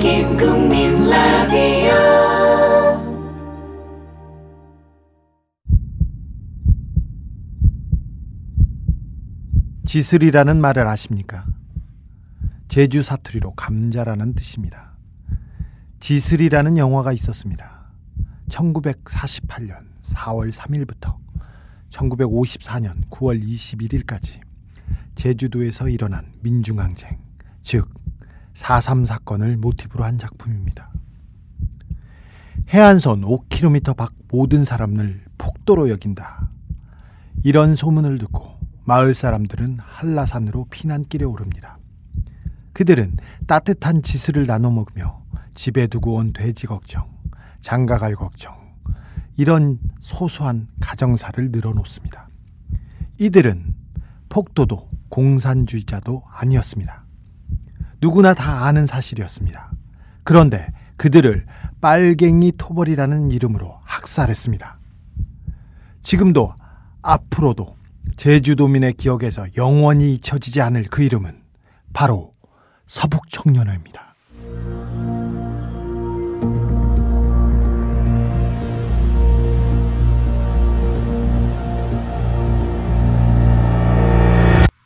여긴 국민 라디오 지슬이라는 말을 아십니까? 제주 사투리로 감자라는 뜻입니다. 지슬이라는 영화가 있었습니다. 1948년 4월 3일부터 1954년 9월 21일까지 제주도에서 일어난 민중항쟁, 즉, 4.3 사건을 모티브로 한 작품입니다. 해안선 5km 밖 모든 사람을 폭도로 여긴다. 이런 소문을 듣고 마을 사람들은 한라산으로 피난길에 오릅니다. 그들은 따뜻한 지스를 나눠 먹으며 집에 두고 온 돼지 걱정, 장가갈 걱정, 이런 소소한 가정사를 늘어놓습니다. 이들은 폭도도 공산주의자도 아니었습니다. 누구나 다 아는 사실이었습니다. 그런데 그들을 빨갱이 토벌이라는 이름으로 학살했습니다. 지금도 앞으로도 제주도민의 기억에서 영원히 잊혀지지 않을 그 이름은 바로 서북청년회입니다.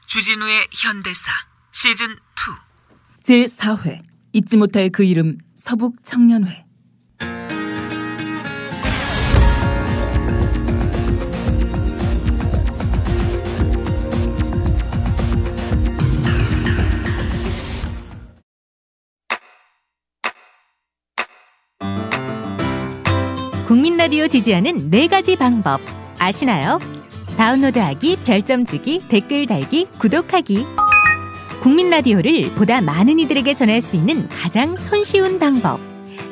주진우의 현대사 시즌 2 제4회 잊지 못할 그 이름 서북 청년회 국민 라디오 지지하는 네 가지 방법 아시나요? 다운로드하기, 별점 주기, 댓글 달기, 구독하기. 국민 라디오를 보다 많은 이들에게 전할 수 있는 가장 손쉬운 방법.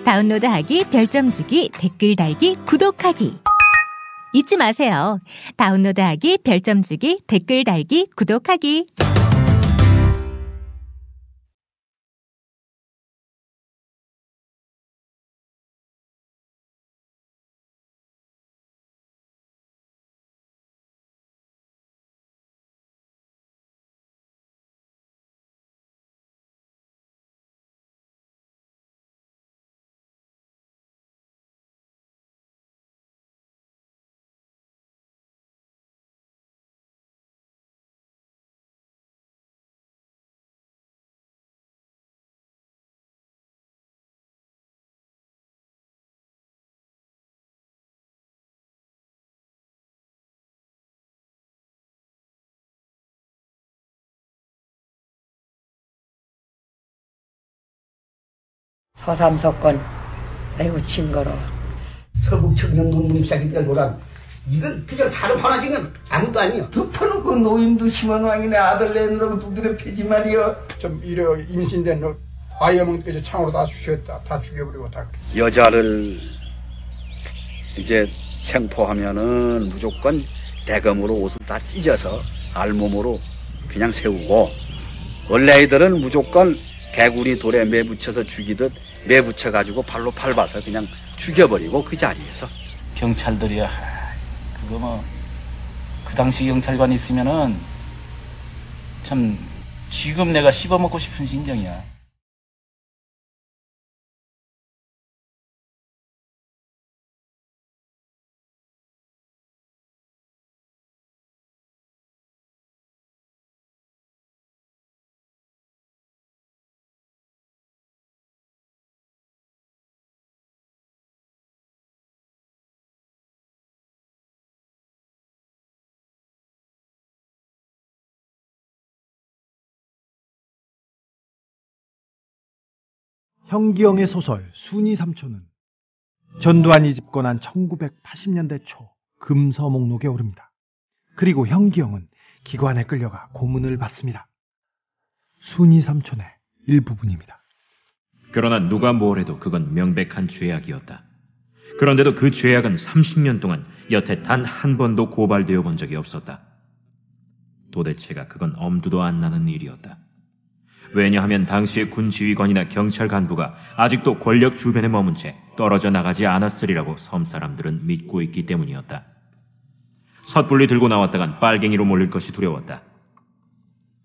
다운로드하기, 별점 주기, 댓글 달기, 구독하기. 잊지 마세요. 다운로드하기, 별점 주기, 댓글 달기, 구독하기. 서삼 사건 매우 징거로워. 서북 청년 농민 새끼들 보라. 이건 그냥 사람 하나 중에 아무도 아니야. 덮어놓고 노인도 심원왕이네 아들 내느라고 두드려 패지 말이여. 좀 이래 임신된 너 아이어멍때려 창으로 다 주셨다. 다 죽여버리고 다. 여자를 이제 생포하면은 무조건 대검으로 옷을 다 찢어서 알몸으로 그냥 세우고 원래 애들은 무조건 개구리 돌에 매붙여서 죽이듯 매붙여가지고 발로 밟아서 그냥 죽여버리고 그 자리에서 경찰들이야. 그거 뭐, 그 당시 경찰관 있으면은, 참, 지금 내가 씹어먹고 싶은 심정이야. 현기영의 소설 순이 삼촌은 전두환이 집권한 1980년대 초 금서 목록에 오릅니다. 그리고 현기영은 기관에 끌려가 고문을 받습니다. 순이 삼촌의 일부분입니다. 그러나 누가 뭘 해도 그건 명백한 죄악이었다. 그런데도 그 죄악은 30년 동안 여태 단 한 번도 고발되어 본 적이 없었다. 도대체가 그건 엄두도 안 나는 일이었다. 왜냐하면 당시의 군 지휘관이나 경찰 간부가 아직도 권력 주변에 머문 채 떨어져 나가지 않았으리라고 섬 사람들은 믿고 있기 때문이었다. 섣불리 들고 나왔다간 빨갱이로 몰릴 것이 두려웠다.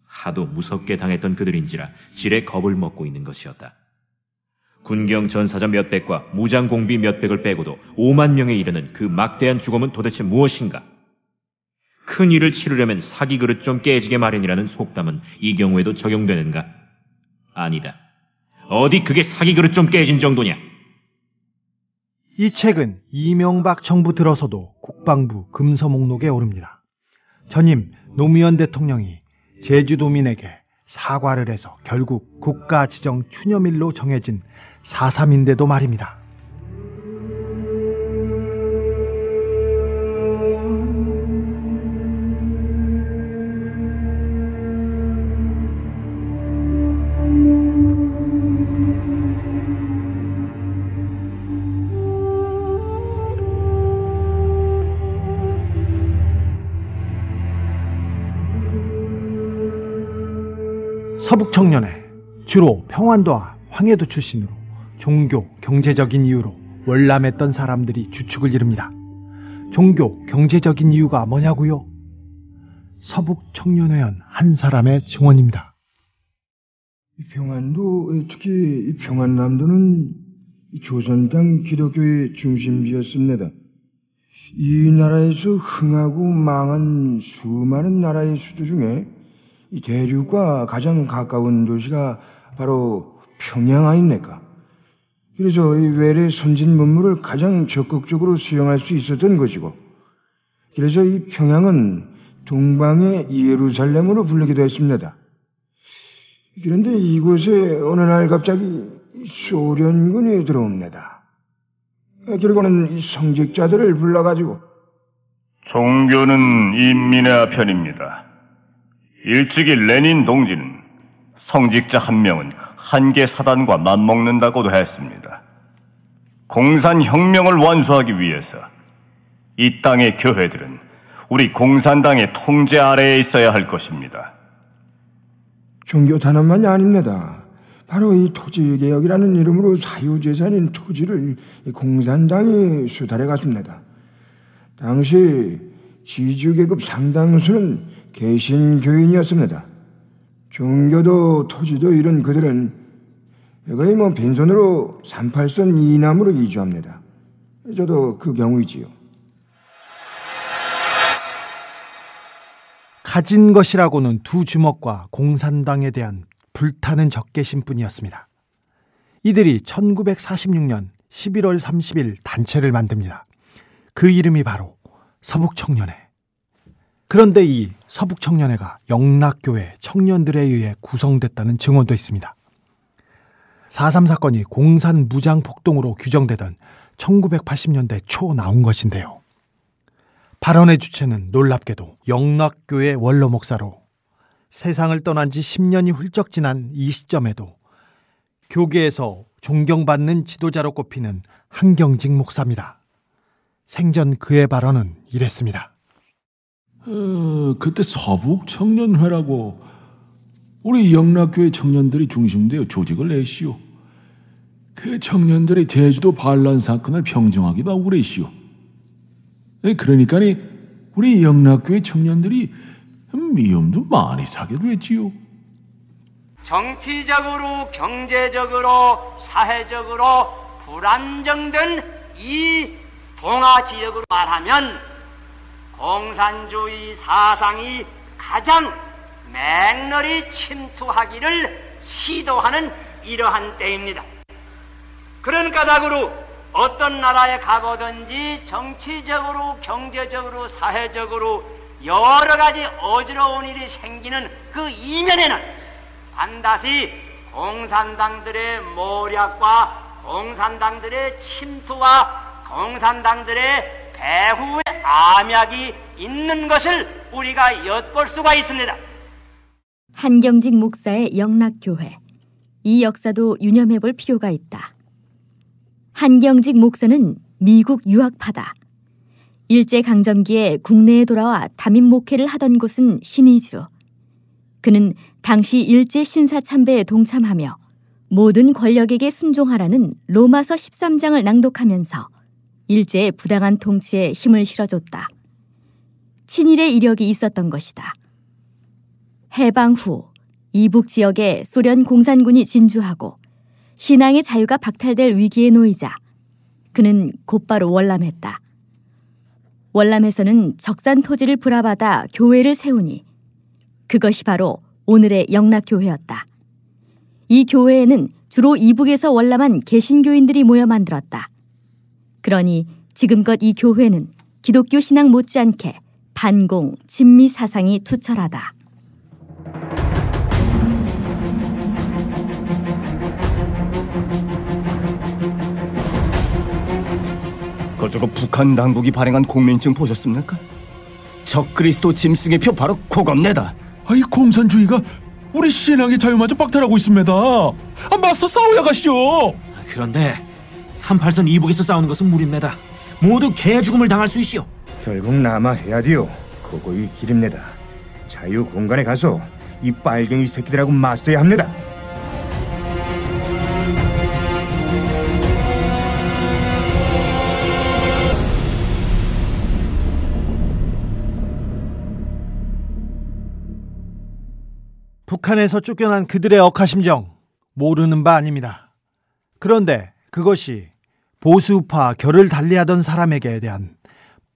하도 무섭게 당했던 그들인지라 지레 겁을 먹고 있는 것이었다. 군경 전사자 몇백과 무장 공비 몇백을 빼고도 5만 명에 이르는 그 막대한 주검은 도대체 무엇인가? 큰 일을 치르려면 사기 그릇 좀 깨지게 마련이라는 속담은 이 경우에도 적용되는가? 아니다. 어디 그게 사기 그릇 좀 깨진 정도냐? 이 책은 이명박 정부 들어서도 국방부 금서 목록에 오릅니다. 전임 노무현 대통령이 제주도민에게 사과를 해서 결국 국가 지정 추념일로 정해진 4.3인데도 말입니다. 청년회 주로 평안도와 황해도 출신으로 종교, 경제적인 이유로 월남했던 사람들이 주축을 이룹니다. 종교, 경제적인 이유가 뭐냐고요? 서북 청년회원 한 사람의 증언입니다. 평안도, 특히 평안남도는 조선당 기독교의 중심지였습니다. 이 나라에서 흥하고 망한 수많은 나라의 수도 중에 대륙과 가장 가까운 도시가 바로 평양 아닙니까? 그래서 이 외래 선진 문물을 가장 적극적으로 수용할 수 있었던 것이고, 그래서 이 평양은 동방의 예루살렘으로 불리기도 했습니다. 그런데 이곳에 어느 날 갑자기 소련군이 들어옵니다. 결국은 이 성직자들을 불러가지고 종교는 인민의 편입니다. 일찍이 레닌 동지는 성직자 한 명은 한 개 사단과 맞먹는다고도 했습니다. 공산혁명을 완수하기 위해서 이 땅의 교회들은 우리 공산당의 통제 아래에 있어야 할 것입니다. 종교 단원만이 아닙니다. 바로 이 토지개혁이라는 이름으로 사유재산인 토지를 공산당이 수달해 갔습니다. 당시 지주계급 상당수는 개신교인이었습니다. 종교도 토지도 이런 그들은 거의 뭐 빈손으로 38선 이남으로 이주합니다. 저도 그 경우이지요. 가진 것이라고는 두 주먹과 공산당에 대한 불타는 적개심뿐이었습니다. 이들이 1946년 11월 30일 단체를 만듭니다. 그 이름이 바로 서북청년회. 그런데 이 서북청년회가 영락교회 청년들에 의해 구성됐다는 증언도 있습니다. 4.3 사건이 공산 무장 폭동으로 규정되던 1980년대 초 나온 것인데요. 발언의 주체는 놀랍게도 영락교회 원로 목사로 세상을 떠난 지 10년이 훌쩍 지난 이 시점에도 교계에서 존경받는 지도자로 꼽히는 한경직 목사입니다. 생전 그의 발언은 이랬습니다. 어, 그때 서북 청년회라고 우리 영락교회 청년들이 중심되어 조직을 내시오. 그 청년들이 제주도 반란 사건을 평정하기 바우래시오. 그러니까 우리 영락교회 청년들이 미움도 많이 사게 됐지요. 정치적으로, 경제적으로, 사회적으로 불안정된 이 동아 지역으로 말하면 공산주의 사상이 가장 맹렬히 침투하기를 시도하는 이러한 때입니다. 그런 까닭으로 어떤 나라에 가보든지 정치적으로, 경제적으로, 사회적으로 여러 가지 어지러운 일이 생기는 그 이면에는 반드시 공산당들의 모략과 공산당들의 침투와 공산당들의 배후의 암약이 있는 것을 우리가 엿볼 수가 있습니다. 한경직 목사의 영락교회. 이 역사도 유념해 볼 필요가 있다. 한경직 목사는 미국 유학파다. 일제강점기에 국내에 돌아와 담임 목회를 하던 곳은 신의주. 그는 당시 일제 신사 참배에 동참하며 모든 권력에게 순종하라는 로마서 13장을 낭독하면서 일제의 부당한 통치에 힘을 실어줬다. 친일의 이력이 있었던 것이다. 해방 후 이북 지역에 소련 공산군이 진주하고 신앙의 자유가 박탈될 위기에 놓이자 그는 곧바로 월남했다. 월남에서는 적산 토지를 불화받아 교회를 세우니 그것이 바로 오늘의 영락교회였다. 이 교회에는 주로 이북에서 월남한 개신교인들이 모여 만들었다. 그러니 지금껏 이 교회는 기독교 신앙 못지않게 반공, 진미 사상이 투철하다. 그저거 북한 당국이 발행한 공민증 보셨습니까? 적 그리스도 짐승의 표 바로 그겁니다. 아이 공산주의가 우리 신앙의 자유마저 박탈하고 있습니다. 아, 맞서 싸워야 가시죠. 그런데 38선 이북에서 싸우는 것은 무리입니다. 모두 개 죽음을 당할 수 있시오. 결국 남아해야 돼요. 그거 이 길입니다. 자유 공간에 가서 이 빨갱이 새끼들하고 맞서야 합니다. 북한에서 쫓겨난 그들의 억하심정 모르는 바 아닙니다. 그런데 그것이 보수파 결을 달리하던 사람에게 대한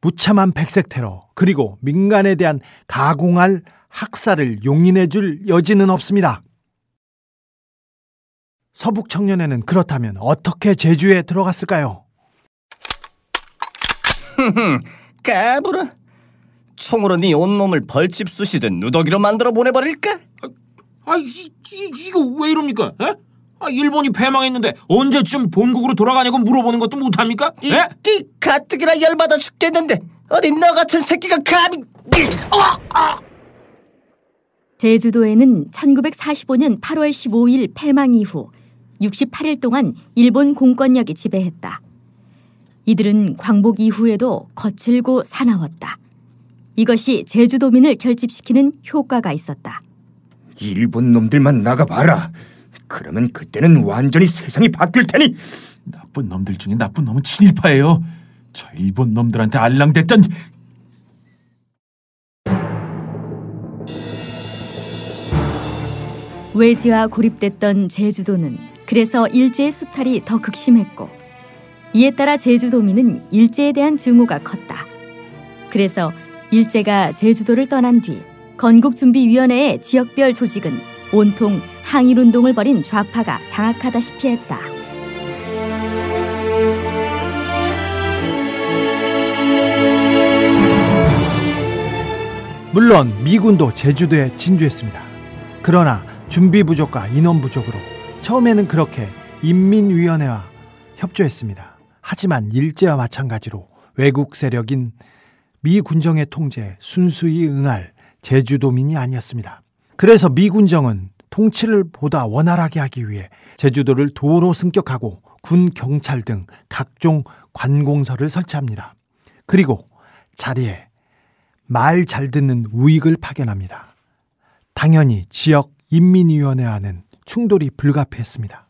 무참한 백색 테러 그리고 민간에 대한 가공할 학살을 용인해 줄 여지는 없습니다. 서북 청년회는 그렇다면 어떻게 제주에 들어갔을까요? 까불어. 총으로 네 온몸을 벌집 쑤시든 누더기로 만들어 보내버릴까? 아, 이, 이, 이거 왜 이럽니까? 에? 아, 일본이 패망했는데 언제쯤 본국으로 돌아가냐고 물어보는 것도 못합니까? 이, 이 가뜩이나 열받아 죽겠는데 어디 너 같은 새끼가 감히 어, 어. 제주도에는 1945년 8월 15일 패망 이후 68일 동안 일본 공권력이 지배했다. 이들은 광복 이후에도 거칠고 사나웠다. 이것이 제주도민을 결집시키는 효과가 있었다. 일본 놈들만 나가봐라. 그러면 그때는 완전히 세상이 바뀔 테니. 나쁜 놈들 중에 나쁜 놈은 친일파예요. 저 일본 놈들한테 알랑댔던 외지와 고립됐던 제주도는 그래서 일제의 수탈이 더 극심했고 이에 따라 제주도민은 일제에 대한 증오가 컸다. 그래서 일제가 제주도를 떠난 뒤 건국준비위원회의 지역별 조직은 온통 항일 운동을 벌인 좌파가 장악하다시피 했다. 물론 미군도 제주도에 진주했습니다. 그러나 준비 부족과 인원 부족으로 처음에는 그렇게 인민위원회와 협조했습니다. 하지만 일제와 마찬가지로 외국 세력인 미 군정의 통제에 순수히 응할 제주도민이 아니었습니다. 그래서 미 군정은 통치를 보다 원활하게 하기 위해 제주도를 도로 승격하고 군 경찰 등 각종 관공서를 설치합니다. 그리고 자리에 말 잘 듣는 우익을 파견합니다. 당연히 지역 인민위원회와는 충돌이 불가피했습니다.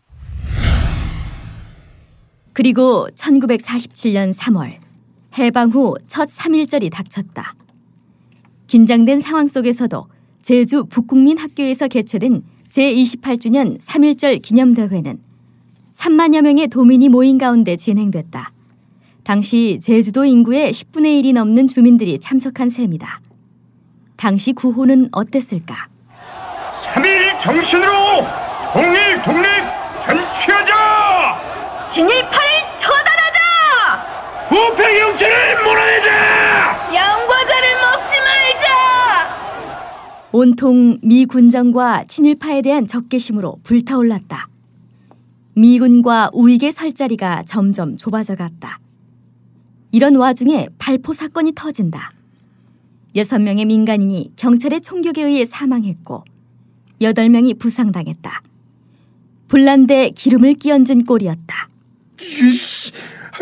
그리고 1947년 3월 해방 후 첫 3.1절이 닥쳤다. 긴장된 상황 속에서도 제주 북국민 학교에서 개최된 제28주년 3.1절 기념대회는 3만여 명의 도민이 모인 가운데 진행됐다. 당시 제주도 인구의 10분의 1이 넘는 주민들이 참석한 셈이다. 당시 구호는 어땠을까? 3.1 정신으로 통일 독립 전취하자! 진일파를 처단하자! 부패 영체를 몰아내자! 양과자를 먹지 말자! 온통 미 군정과 친일파에 대한 적개심으로 불타올랐다. 미군과 우익의 설 자리가 점점 좁아져 갔다. 이런 와중에 발포 사건이 터진다. 여섯 명의 민간인이 경찰의 총격에 의해 사망했고 여덟 명이 부상당했다. 불난데 기름을 끼얹은 꼴이었다.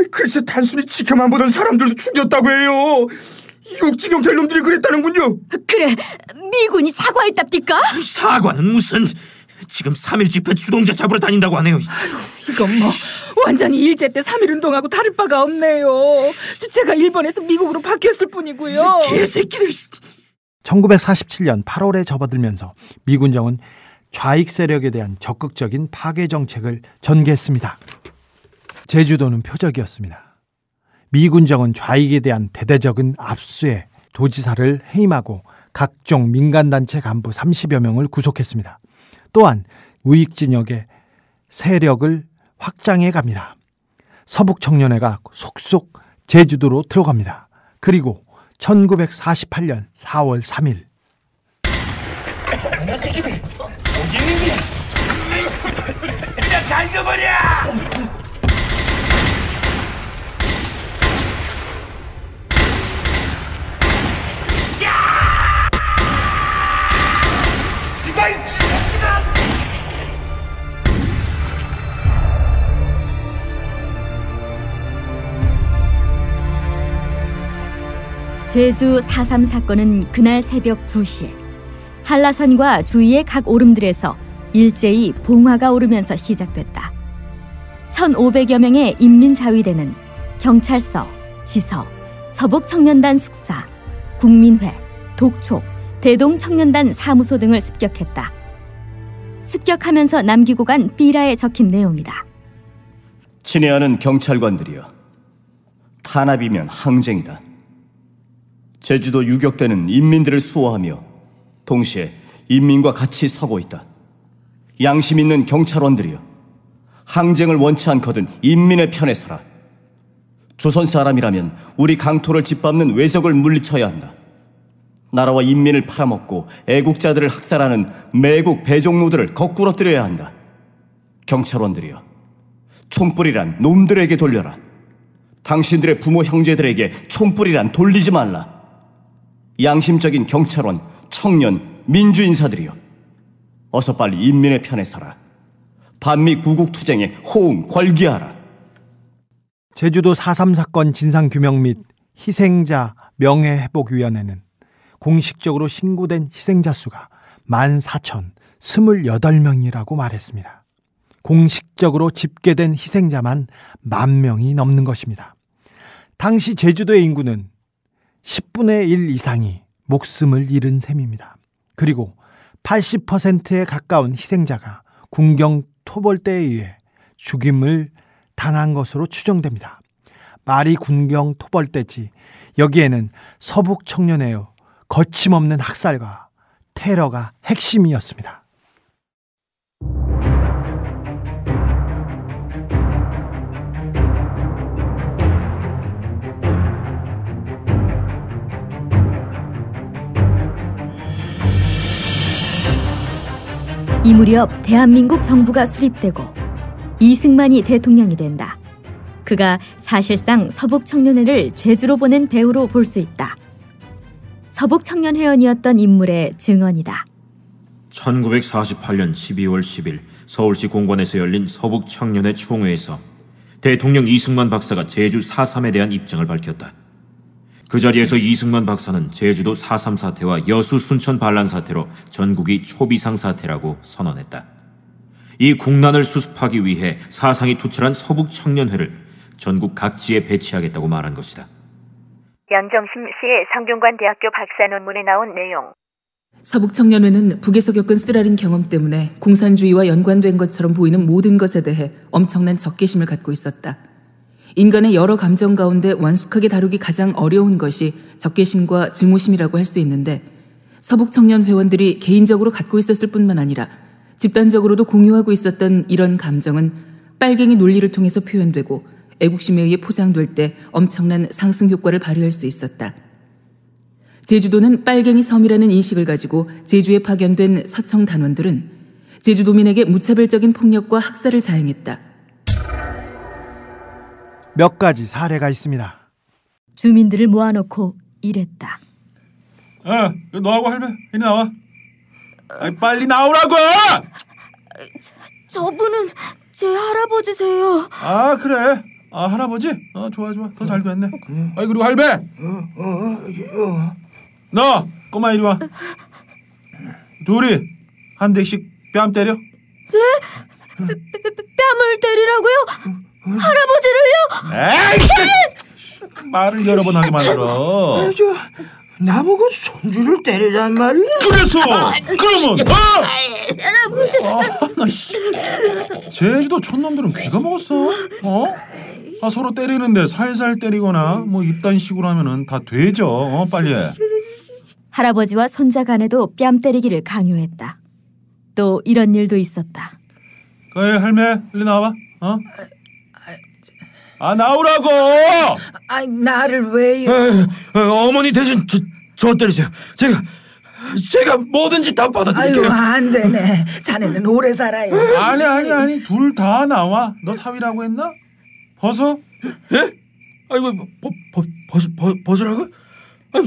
글쎄 단순히 지켜만 보던 사람들도 죽였다고 해요. 육지 경찰 놈들이 그랬다는군요. 그래, 미군이 사과했답니까? 사과는 무슨 지금 3일 집회 주동자 잡으러 다닌다고 하네요. 이건 뭐 완전히 일제 때3.1 운동하고 다를 바가 없네요. 주체가 일본에서 미국으로 바뀌었을 뿐이고요. 개새끼들. 1947년 8월에 접어들면서 미군정은 좌익 세력에 대한 적극적인 파괴 정책을 전개했습니다. 제주도는 표적이었습니다. 미 군정은 좌익에 대한 대대적인 압수에 도지사를 해임하고 각종 민간단체 간부 30여 명을 구속했습니다. 또한 우익 진영의 세력을 확장해 갑니다. 서북 청년회가 속속 제주도로 들어갑니다. 그리고 1948년 4월 3일 저런 새끼들 오징이들 그냥 갈겨버려 제주 4.3 사건은 그날 새벽 2시에 한라산과 주위의 각 오름들에서 일제히 봉화가 오르면서 시작됐다. 1,500여 명의 인민자위대는 경찰서, 지서, 서북청년단 숙사, 국민회, 독촉, 대동청년단 사무소 등을 습격했다. 습격하면서 남기고 간 삐라에 적힌 내용이다. 친애하는 경찰관들이여. 탄압이면 항쟁이다. 제주도 유격대는 인민들을 수호하며 동시에 인민과 같이 서고 있다. 양심 있는 경찰원들이여. 항쟁을 원치 않거든 인민의 편에 서라. 조선 사람이라면 우리 강토를 짓밟는 외적을 물리쳐야 한다. 나라와 인민을 팔아먹고 애국자들을 학살하는 매국 배종노들을 거꾸로 뜨려야 한다. 경찰원들이여. 총불이란 놈들에게 돌려라. 당신들의 부모 형제들에게 총불이란 돌리지 말라. 양심적인 경찰원, 청년, 민주인사들이여. 어서 빨리 인민의 편에 서라. 반미 구국투쟁에 호응, 걸기하라. 제주도 4.3 사건 진상규명 및 희생자 명예회복위원회는 공식적으로 신고된 희생자 수가 14,028명이라고 말했습니다. 공식적으로 집계된 희생자만 만 명이 넘는 것입니다. 당시 제주도의 인구는 10분의 1 이상이 목숨을 잃은 셈입니다. 그리고 80%에 가까운 희생자가 군경 토벌대에 의해 죽임을 당한 것으로 추정됩니다. 말이 군경 토벌대지 여기에는 서북 청년회의 거침없는 학살과 테러가 핵심이었습니다. 이 무렵 대한민국 정부가 수립되고 이승만이 대통령이 된다. 그가 사실상 서북 청년회를 제주로 보낸 배우로 볼 수 있다. 서북 청년 회원이었던 인물의 증언이다. 1948년 12월 10일 서울시 공관에서 열린 서북 청년회 총회에서 대통령 이승만 박사가 제주 4.3에 대한 입장을 밝혔다. 그 자리에서 이승만 박사는 제주도 4.3 사태와 여수 순천 반란 사태로 전국이 초비상 사태라고 선언했다. 이 국난을 수습하기 위해 사상이 투철한 서북 청년회를 전국 각지에 배치하겠다고 말한 것이다. 양정심 씨의 성균관 대학교 박사 논문에 나온 내용. 서북 청년회는 북에서 겪은 쓰라린 경험 때문에 공산주의와 연관된 것처럼 보이는 모든 것에 대해 엄청난 적개심을 갖고 있었다. 인간의 여러 감정 가운데 완숙하게 다루기 가장 어려운 것이 적개심과 증오심이라고 할 수 있는데 서북 청년 회원들이 개인적으로 갖고 있었을 뿐만 아니라 집단적으로도 공유하고 있었던 이런 감정은 빨갱이 논리를 통해서 표현되고 애국심에 의해 포장될 때 엄청난 상승 효과를 발휘할 수 있었다. 제주도는 빨갱이 섬이라는 인식을 가지고 제주에 파견된 서청 단원들은 제주도민에게 무차별적인 폭력과 학살을 자행했다. 몇 가지 사례가 있습니다. 주민들을 모아놓고 이랬다. 어, 너하고 할매, 이리 나와. 아니, 빨리 나오라고! 저 분은 제 할아버지세요. 아, 그래. 아, 할아버지? 어, 좋아, 좋아. 더 잘 됐네. 아이, 그리고 할매! 너, 꼬마 이리 와. 둘이 한 대씩 뺨 때려. 네? 뺨을 때리라고요? 할아버지를요? 에이! 말을 여러 번 하게 만들어. 저, 나보고 손주를 때리란 말이야? 그래서! 그러면, 어? 제주도 촌놈들은 귀가 먹었어. 어? 아 서로 때리는데 살살 때리거나 뭐 입단식으로 하면은 다 되죠. 어 빨리 해. 할아버지와 손자 간에도 뺨 때리기를 강요했다. 또 이런 일도 있었다. 그래 할매 일리 나와봐. 어? 아 나오라고. 아이 나를 왜요? 에, 어머니 대신 저, 저 때리세요. 제가 제가 뭐든지 다 아유 받아들일게요. 안 되네. 자네는 오래 살아요. 아니 아니 아니 둘 다 나와. 너 사위라고 했나? 벗어? 예? 아이고 버, 버, 벗, 벗, 벗으라고? 아유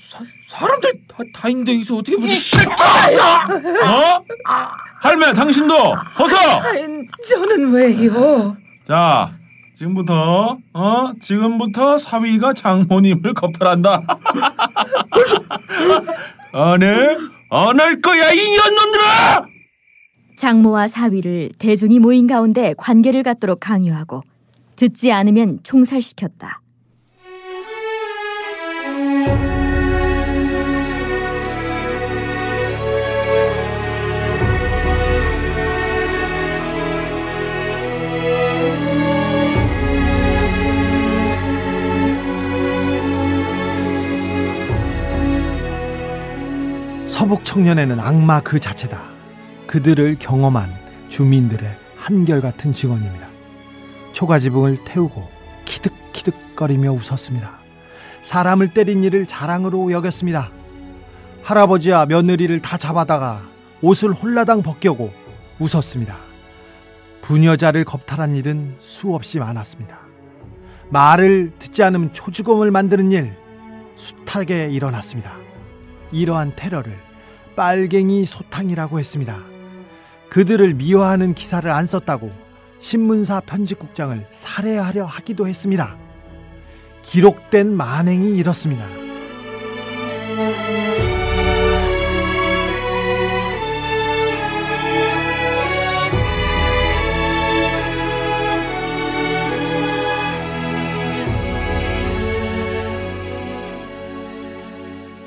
사, 사, 람들 다, 다 있는데 여기서 어떻게 벗어? 어? 할매 당신도 벗어. 아이, 저는 왜요? 자 지금부터 어 지금부터 사위가 장모님을 겁탈한다. 안해 안할 거야 이 년놈들아! 장모와 사위를 대중이 모인 가운데 관계를 갖도록 강요하고 듣지 않으면 총살시켰다. 서북 청년에는 악마 그 자체다. 그들을 경험한 주민들의 한결같은 증언입니다. 초가지붕을 태우고 키득키득거리며 웃었습니다. 사람을 때린 일을 자랑으로 여겼습니다. 할아버지와 며느리를 다 잡아다가 옷을 홀라당 벗겨고 웃었습니다. 부녀자를 겁탈한 일은 수없이 많았습니다. 말을 듣지 않으면 초주검을 만드는 일 숱하게 일어났습니다. 이러한 테러를 빨갱이 소탕이라고 했습니다. 그들을 미화하는 기사를 안 썼다고 신문사 편집국장을 살해하려 하기도 했습니다. 기록된 만행이 이렇습니다.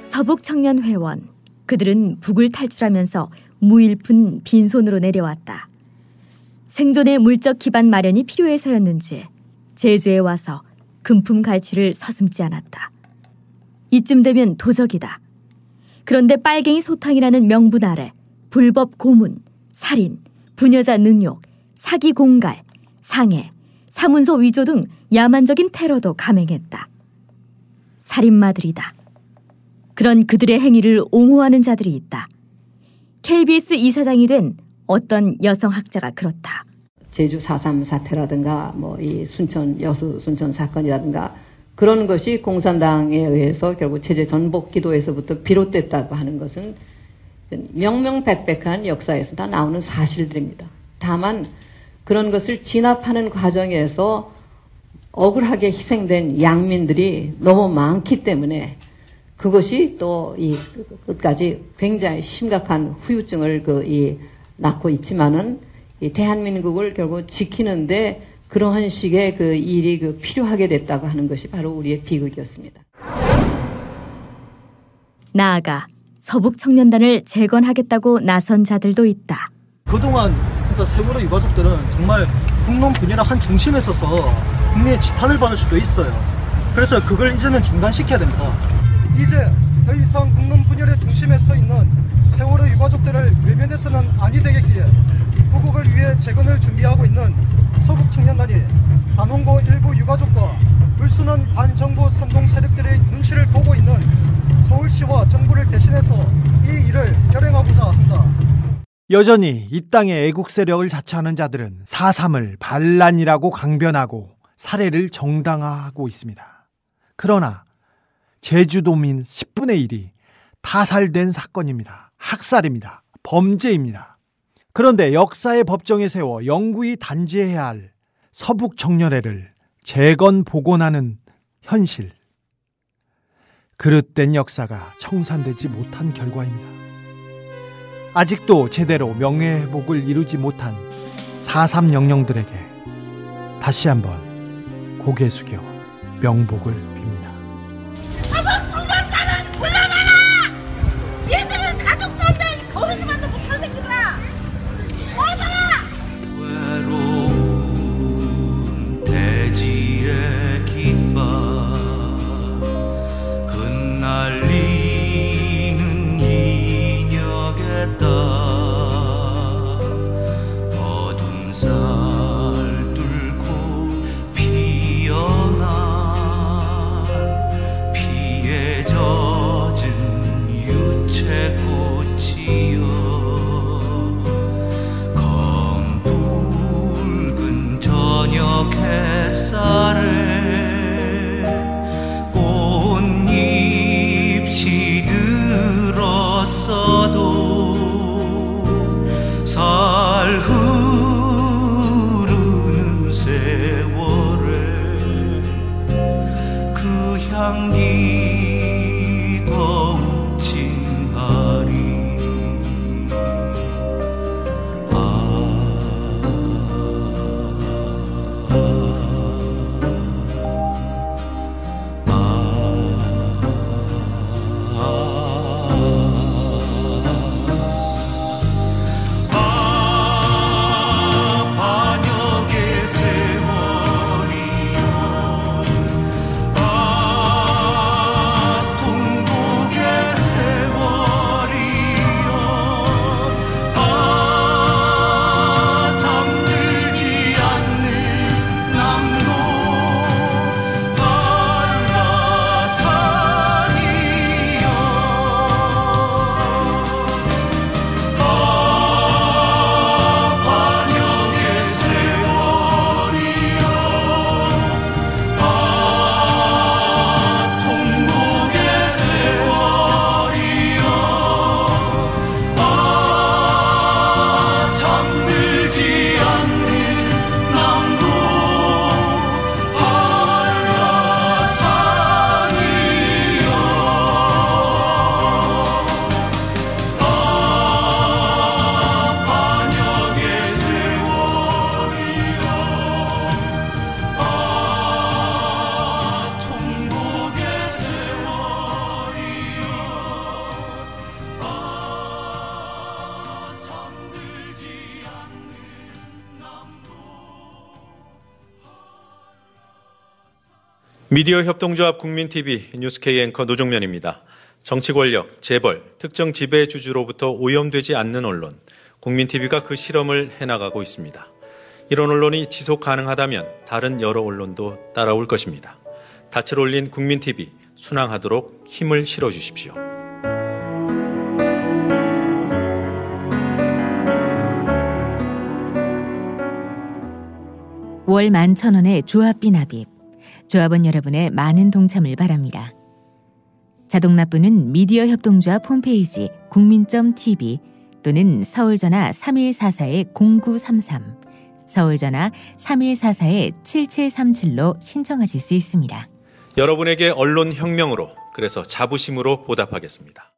서북 청년 회원 그들은 북을 탈출하면서 무일푼 빈손으로 내려왔다. 생존의 물적 기반 마련이 필요해서였는지 제주에 와서 금품 갈취를 서슴지 않았다. 이쯤 되면 도적이다. 그런데 빨갱이 소탕이라는 명분 아래 불법 고문, 살인, 부녀자 능욕, 사기 공갈, 상해, 사문서 위조 등 야만적인 테러도 감행했다. 살인마들이다. 그런 그들의 행위를 옹호하는 자들이 있다. KBS 이사장이 된 어떤 여성 학자가 그렇다. 제주 4.3 사태라든가 뭐 이 순천 여수 순천 사건이라든가 그런 것이 공산당에 의해서 결국 체제 전복 기도에서부터 비롯됐다고 하는 것은 명명백백한 역사에서 다 나오는 사실들입니다. 다만 그런 것을 진압하는 과정에서 억울하게 희생된 양민들이 너무 많기 때문에 그것이 또 이 끝까지 굉장히 심각한 후유증을 그 이 낳고 있지만은 이 대한민국을 결국 지키는데 그러한 식의 그 일이 그 필요하게 됐다고 하는 것이 바로 우리의 비극이었습니다. 나아가 서북 청년단을 재건하겠다고 나선 자들도 있다. 그동안 진짜 세월호 유가족들은 정말 국론 분열의 한 중심에 서서 국민의 지탄을 받을 수도 있어요. 그래서 그걸 이제는 중단시켜야 됩니다. 이제 더 이상 국론 분열의 중심에 서 있는 세월호 유가족들을 외면해서는 아니 되겠기에 구국을 위해 재건을 준비하고 있는 서북 청년단이 단원고 일부 유가족과 불순한 반정부 선동 세력들의 눈치를 보고 있는 서울시와 정부를 대신해서 이 일을 결행하고자 한다. 여전히 이 땅의 애국 세력을 자처하는 자들은 4.3을 반란이라고 강변하고 살해를 정당화하고 있습니다. 그러나 제주도민 10분의 1이 타살된 사건입니다. 학살입니다. 범죄입니다. 그런데 역사의 법정에 세워 영구히 단죄해야 할 서북 청년회를 재건 복원하는 현실. 그릇된 역사가 청산되지 못한 결과입니다. 아직도 제대로 명예회복을 이루지 못한 4.3 영령들에게 다시 한번 고개 숙여 명복을 미디어 협동조합 국민TV 뉴스K 앵커 노종면입니다. 정치 권력, 재벌, 특정 지배 주주로부터 오염되지 않는 언론, 국민TV가 그 실험을 해나가고 있습니다. 이런 언론이 지속 가능하다면 다른 여러 언론도 따라올 것입니다. 닻을 올린 국민TV 순항하도록 힘을 실어주십시오. 월 만천원의 조합비 납입. 조합원 여러분의 많은 동참을 바랍니다. 자동납부는 미디어 협동조합 홈페이지 국민.tv 또는 서울전화 3144-0933, 서울전화 3144-7737로 신청하실 수 있습니다. 여러분에게 언론 혁명으로 그래서 자부심으로 보답하겠습니다.